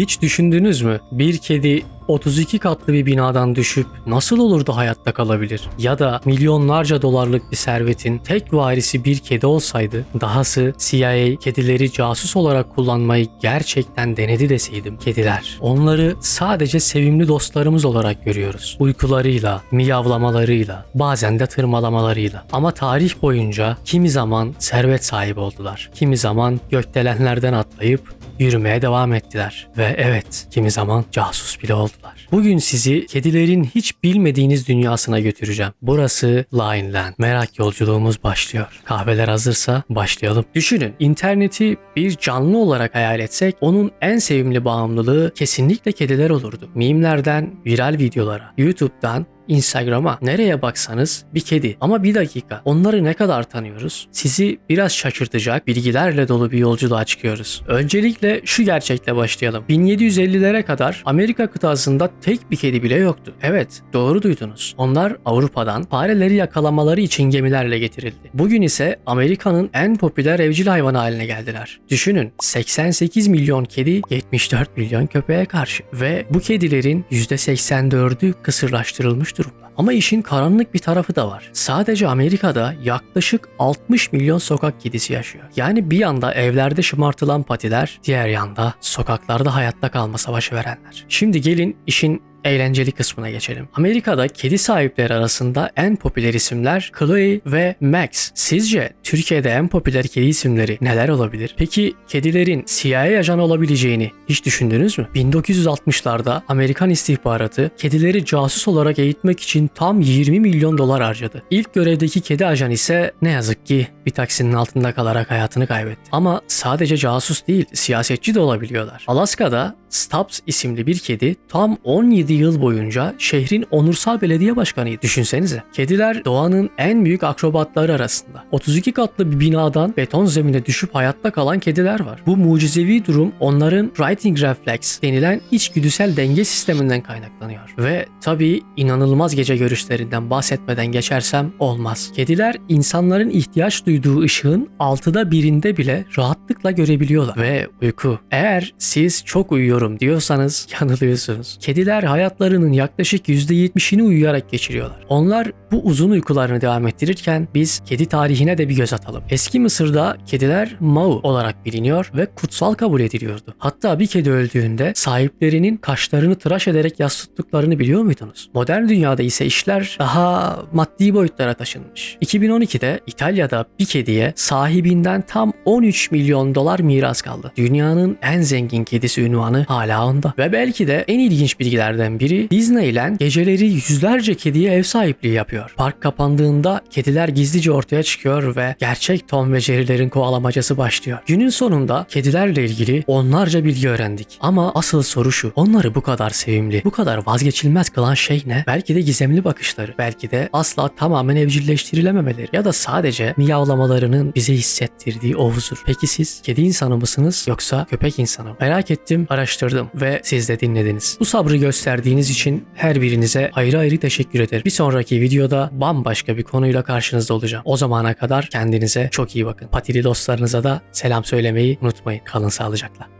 Hiç düşündünüz mü? Bir kedi 32 katlı bir binadan düşüp nasıl olur da hayatta kalabilir? Ya da milyonlarca dolarlık bir servetin tek varisi bir kedi olsaydı, dahası CIA kedileri casus olarak kullanmayı gerçekten denedi deseydim. Kediler. Onları sadece sevimli dostlarımız olarak görüyoruz. Uykularıyla, miyavlamalarıyla, bazen de tırmalamalarıyla. Ama tarih boyunca kimi zaman servet sahibi oldular. Kimi zaman gökdelenlerden atlayıp yürümeye devam ettiler. Ve evet, kimi zaman casus bile oldular. Bugün sizi kedilerin hiç bilmediğiniz dünyasına götüreceğim. Burası Lineland. Merak yolculuğumuz başlıyor. Kahveler hazırsa başlayalım. Düşünün, interneti bir canlı olarak hayal etsek onun en sevimli bağımlılığı kesinlikle kediler olurdu. Mimlerden viral videolara, YouTube'dan Instagram'a nereye baksanız bir kedi. Ama bir dakika onları ne kadar tanıyoruz? Sizi biraz şaşırtacak bilgilerle dolu bir yolculuğa çıkıyoruz. Öncelikle şu gerçekle başlayalım. 1750'lere kadar Amerika kıtasında tek bir kedi bile yoktu. Evet doğru duydunuz. Onlar Avrupa'dan fareleri yakalamaları için gemilerle getirildi. Bugün ise Amerika'nın en popüler evcil hayvanı haline geldiler. Düşünün 88 milyon kedi 74 milyon köpeğe karşı ve bu kedilerin %84'ü kısırlaştırılmış durumda. Ama işin karanlık bir tarafı da var. Sadece Amerika'da yaklaşık 60 milyon sokak kedisi yaşıyor. Yani bir yanda evlerde şımartılan patiler, diğer yanda sokaklarda hayatta kalma savaşı verenler. Şimdi gelin işin eğlenceli kısmına geçelim. Amerika'da kedi sahipleri arasında en popüler isimler Chloe ve Max. Sizce Türkiye'de en popüler kedi isimleri neler olabilir? Peki kedilerin CIA ajanı olabileceğini hiç düşündünüz mü? 1960'larda Amerikan istihbaratı kedileri casus olarak eğitmek için tam 20 milyon dolar harcadı. İlk görevdeki kedi ajan ise ne yazık ki bir taksinin altında kalarak hayatını kaybetti. Ama sadece casus değil, siyasetçi de olabiliyorlar. Alaska'da Stubbs isimli bir kedi tam 17 yıl boyunca şehrin onursal belediye başkanıydı. Düşünsenize. Kediler doğanın en büyük akrobatları arasında. 32 katlı bir binadan beton zemine düşüp hayatta kalan kediler var. Bu mucizevi durum onların writing reflex denilen içgüdüsel denge sisteminden kaynaklanıyor. Ve tabii inanılmaz gece görüşlerinden bahsetmeden geçersem olmaz. Kediler insanların ihtiyaç duyduğu ışığın altıda birinde bile rahatlıkla görebiliyorlar. Ve uyku. Eğer siz çok uyuyorum diyorsanız yanılıyorsunuz. Kediler hayatlarının yaklaşık %70'ini uyuyarak geçiriyorlar. Onlar bu uzun uykularını devam ettirirken biz kedi tarihine de bir göz atalım. Eski Mısır'da kediler Mau olarak biliniyor ve kutsal kabul ediliyordu. Hatta bir kedi öldüğünde sahiplerinin kaşlarını tıraş ederek yas tuttuklarını biliyor muydunuz? Modern dünyada ise işler daha maddi boyutlara taşınmış. 2012'de İtalya'da bir kediye sahibinden tam 13 milyon dolar miras kaldı. Dünyanın en zengin kedisi ünvanı hala onda. Ve belki de en ilginç bilgilerden biri Disneyland geceleri yüzlerce kediye ev sahipliği yapıyor. Park kapandığında kediler gizlice ortaya çıkıyor ve gerçek Tom ve Jerry'lerin kovalamacası başlıyor. Günün sonunda kedilerle ilgili onlarca bilgi öğrendik. Ama asıl soru şu. Onları bu kadar sevimli, bu kadar vazgeçilmez kılan şey ne? Belki de gizemli bakışları. Belki de asla tamamen evcilleştirilememeleri. Ya da sadece miyavlamalarının bize hissettirdiği o huzur. Peki siz kedi insanı mısınız yoksa köpek insanı mı? Merak ettim, araştırdım ve siz de dinlediniz. Bu sabrı gösterdiğiniz için her birinize ayrı ayrı teşekkür ederim. Bir sonraki videoda bambaşka bir konuyla karşınızda olacağım. O zamana kadar kendinize çok iyi bakın. Patili dostlarınıza da selam söylemeyi unutmayın. Kalın sağlıcakla.